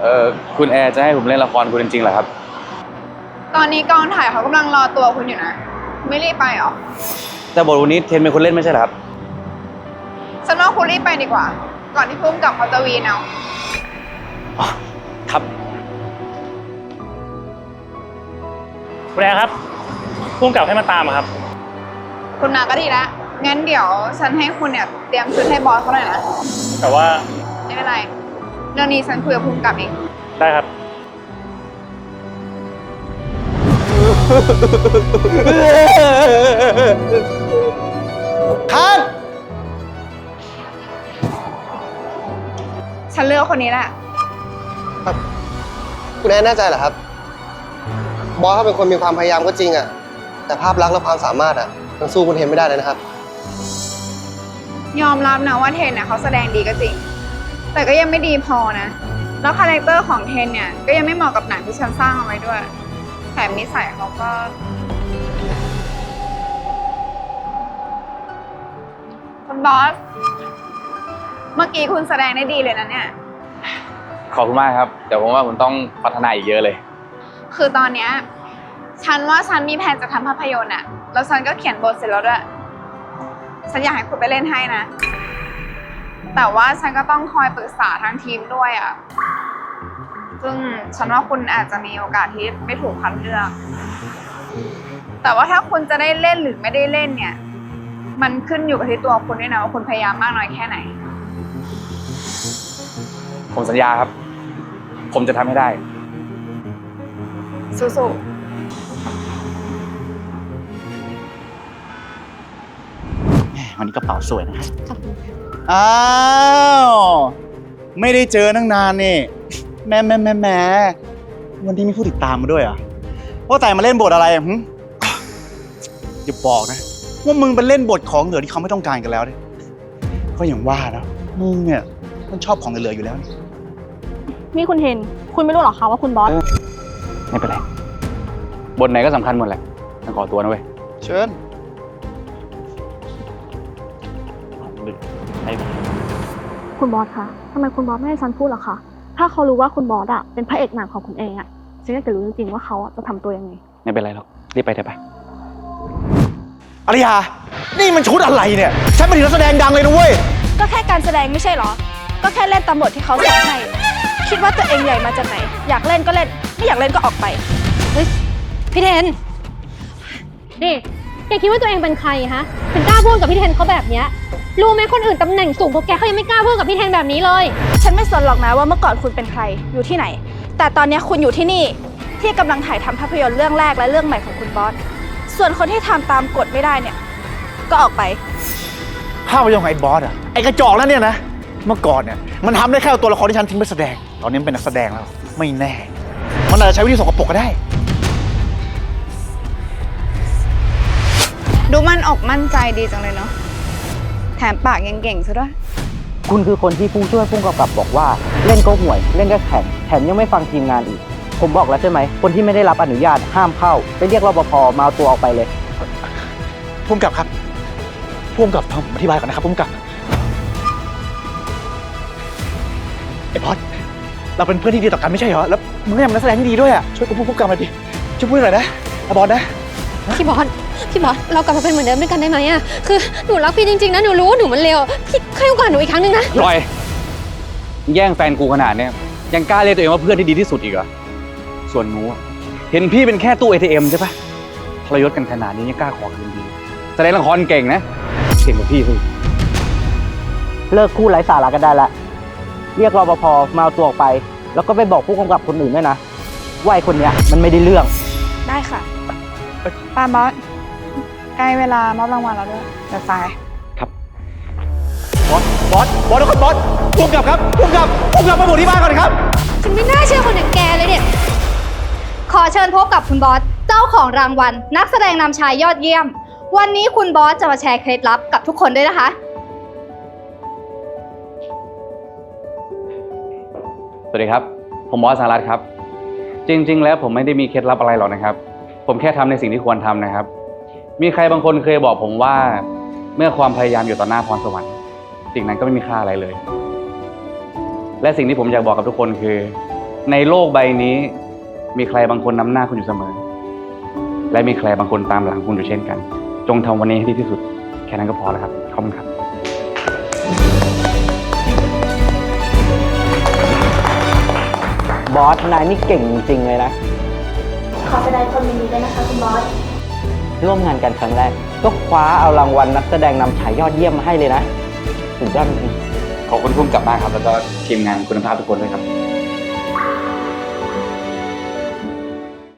เอ่อคุณแอร์จะให้ผมเล่นละครคุณจริงๆเหรอครับ ตอนนี้กองถ่ายเขากำลังรอตัวคุณอยู่นะ ไม่รีบไปเหรอแต่บทวันนี้เทนเป็นคนเล่นไม่ใช่เหรอครับ ฉันว่าคุณรีบไปดีกว่า ก่อนที่พุ่มกับเขาจะวีนเอา ครับ คุณแอร์ครับพุ่งกลับให้มาตามอะครับ คุณมาก็ดีแล้วงั้นเดี๋ยวฉันให้คุณเนี่ยเตรียมชุดให้บอสเขาหน่อยนะ แต่ว่าไม่เป็นไร เรื่องนี้ฉันคุยกับพุ่มกับเอง ได้ครับ คันฉันเลือกคนนี้แหละ คุณแอนแน่ใจเหรอครับ บอสเขาเป็นคนมีความพยายามก็จริงอะแต่ภาพลักษณ์และความสามารถอะยังสู้คุณเทนไม่ได้เลยนะครับ ยอมรับนะว่าเทนเนี่ยเขาแสดงดีก็จริง แต่ก็ยังไม่ดีพอนะ แล้วคาแรคเตอร์ของเทนเนี่ย ก็ยังไม่เหมาะกับหนังที่ฉันสร้างเอาไว้ด้วย แถมนิสัยเขาก็ คุณบอส เมื่อกี้คุณแสดงได้ดีเลยนะเนี่ย ขอบคุณมากครับ แต่ผมว่าผมต้องพัฒนาอีกเยอะเลย คือตอนเนี้ยฉันว่าฉันมีแผนจะทำภาพยนตร์อะแล้วฉันก็เขียนบทเสร็จแล้วด้วยฉันอยากให้คุณไปเล่นให้นะ แต่ว่าฉันก็ต้องคอยปรึกษาทางทีมด้วยอะซึ่งฉันว่าคุณอาจจะมีโอกาสที่ไม่ถูกคัดเลือก แต่ว่าถ้าคุณจะได้เล่นหรือไม่ได้เล่นเนี่ย มันขึ้นอยู่กับที่ตัวคุณด้วยนะว่าคุณพยายามมากน้อยแค่ไหน ผมสัญญาครับ ผมจะทำให้ได้ สู้ๆ วันนี้กระเป๋าสวยนะครับอ้าว ไม่ได้เจอตั้งนานนี่แม่แม่แม่แม่วันนี้มีผู้ติดตามมาด้วยเหรอะว่าแต่มาเล่นบทอะไรอะหึอย่าบอกนะ ว่ามึงไปเล่นบทของเหลือที่เขาไม่ต้องการกันแล้วเนี่ยก็อย่างว่านะมึงเนี่ย มันชอบของเหลือๆอยู่แล้วนี่ นี่คุณเทนคุณไม่รู้หรอคะว่าคุณบอสเออไม่เป็นไร บทไหนก็สำคัญหมดแหละต้องขอตัวนะเว้ย เชิญ คุณบอสคะทำไมคุณบอสไม่ให้ฉันพูดหรอคะ ถ้าเขารู้ว่าคุณบอสอะเป็นพระเอกหนังของคุณเองอะฉันอยากจะรู้จริงๆว่าเขาอะจะทำตัวยังไง ไม่เป็นไรหรอก รีบไปเถอะไป อริยา นี่มันชุดอะไรเนี่ย ฉันเป็นนักแสดงดังเลยนะเว้ย ก็แค่การแสดงไม่ใช่เหรอ ก็แค่เล่นตามบทที่เขาสั่งให้ คิดว่าตัวเองใหญ่มาจากไหน อยากเล่นก็เล่น ไม่อยากเล่นก็ออกไป พี่เทนนี่แกคิดว่าตัวเองเป็นใครฮะ ถึงกล้าพูดกับพี่เทนเขาแบบเนี้ย รู้ไหมคนอื่นตำแหน่งสูงกว่าแกเขายังไม่กล้าพูดกับพี่เทนแบบนี้เลย ฉันไม่สนหรอกนะว่าเมื่อก่อนคุณเป็นใครอยู่ที่ไหน แต่ตอนนี้คุณอยู่ที่นี่ที่กำลังถ่ายทำภาพยนตร์เรื่องแรกและเรื่องใหม่ของคุณบอส ส่วนคนที่ทำตามกฎไม่ได้เนี่ย ก็ออกไป ภาพยนตร์ของไอ้บอสอะไอ้กระจอกนั่นเนี่ยนะ เมื่อก่อนเนี่ยมันทำได้แค่เอาตัวละครที่ฉันทิ้งไปแสดง ตอนนี้มันเป็นนักแสดงแล้ว ไม่แน่ มันอาจจะใช้วิธีสกปรกก็ได้ ดูมั่นอกมั่นใจดีจังเลยเนาะ แถมปากยังเก่งซะด้วย คุณคือคนที่ผู้ช่วยผู้กำกับบอกว่า เล่นก็ห่วย เล่นก็แข็งแถมยังไม่ฟังทีมงานอีก ผมบอกแล้วใช่ไหม คนที่ไม่ได้รับอนุญาตห้ามเข้า ไปเรียกรปภมาเอาตัวออกไปเลยพุ่มกับครับพุ่มกับฟังผมอธิบายก่อนนะครับพุ่มกับไอ้บอสเราเป็นเพื่อนที่ดีต่อกันไม่ใช่เหรอ แล้วมึงเนี่ยมันนักแสดงที่ดีด้วยอะ ช่วยกูพูดพุ่มกับหน่อยดิ ช่วยพูดหน่อยนะไอ้บอสนะ พี่บอส พี่บอสเรากลับมาเป็นเหมือนเดิมด้วยกันได้ไหมอะคือหนูรักพี่จริงๆนะหนูรู้ว่าหนูมันเลวพี่ให้โอกาสหนูอีกครั้งหนึ่งนะปล่อยแย่งแฟนกูขนาดเนี้ยยังกล้าเรียกตัวเองว่าเพื่อนที่ดีที่สุดอีกเหรอส่วนหนูอะเห็นพี่เป็นแค่ตู้ ATM ใช่ปะทรยศกันขนาดนี้ยังกล้าขอคืนดีแสดงละครเก่งนะเก่งกว่าพี่สิเลิกคู่ไร้สาระกันได้ละ เรียกรปภมาเอาตัวออกไป แล้วก็ไปบอกผู้กำกับคนอื่นด้วยนะว่าไอ้คนเนี้ยมันไม่ได้เรื่อง ได้ค่ะป้าบอส ใกล้เวลามอบรางวัลแล้วด้วยเดี๋ยวสาย บอส บอส บอสทุกคนบอสพุ่มกับครับพุ่มกับพุ่มกับมาบุกที่บ้านก่อนครับ ฉันไม่น่าเชื่อคนอย่างแกเลยเนี่ย ขอเชิญพบกับคุณบอส เจ้าของรางวัล นักแสดงนำชายยอดเยี่ยม วันนี้คุณบอสจะมาแชร์เคล็ดลับกับทุกคนด้วยนะคะ สวัสดีครับ ผมบอสสารัตน์ครับ จริง ๆ แล้วผมไม่ได้มีเคล็ดลับอะไรหรอกนะครับ ผมแค่ทำในสิ่งที่ควรทำนะครับ มีใครบางคนเคยบอกผมว่า เมื่อความพยายามอยู่ต่อหน้าพรสวรรค์สิ่งนั้นก็ไม่มีค่าอะไรเลย และสิ่งที่ผมอยากบอกกับทุกคนคือ ในโลกใบนี้ มีใครบางคนนำหน้าคุณอยู่เสมอ และมีใครบางคนตามหลังคุณอยู่เช่นกัน จงทำวันนี้ให้ดีที่สุด แค่นั้นก็พอแล้วครับขอบคุณครับบอสนายนี่เก่งจริงๆเลยนะ ขอแสดงความยินดีด้วยนะคะคุณบอส ร่วมงานกันครั้งแรก ก็คว้าเอารางวัลนักแสดงนำชายยอดเยี่ยมมาให้เลยนะสุดยอดจริงขอบคุณพุ่มกลับมากครับ แล้วก็ทีมงานคุณภาพทุกคนด้วยครับ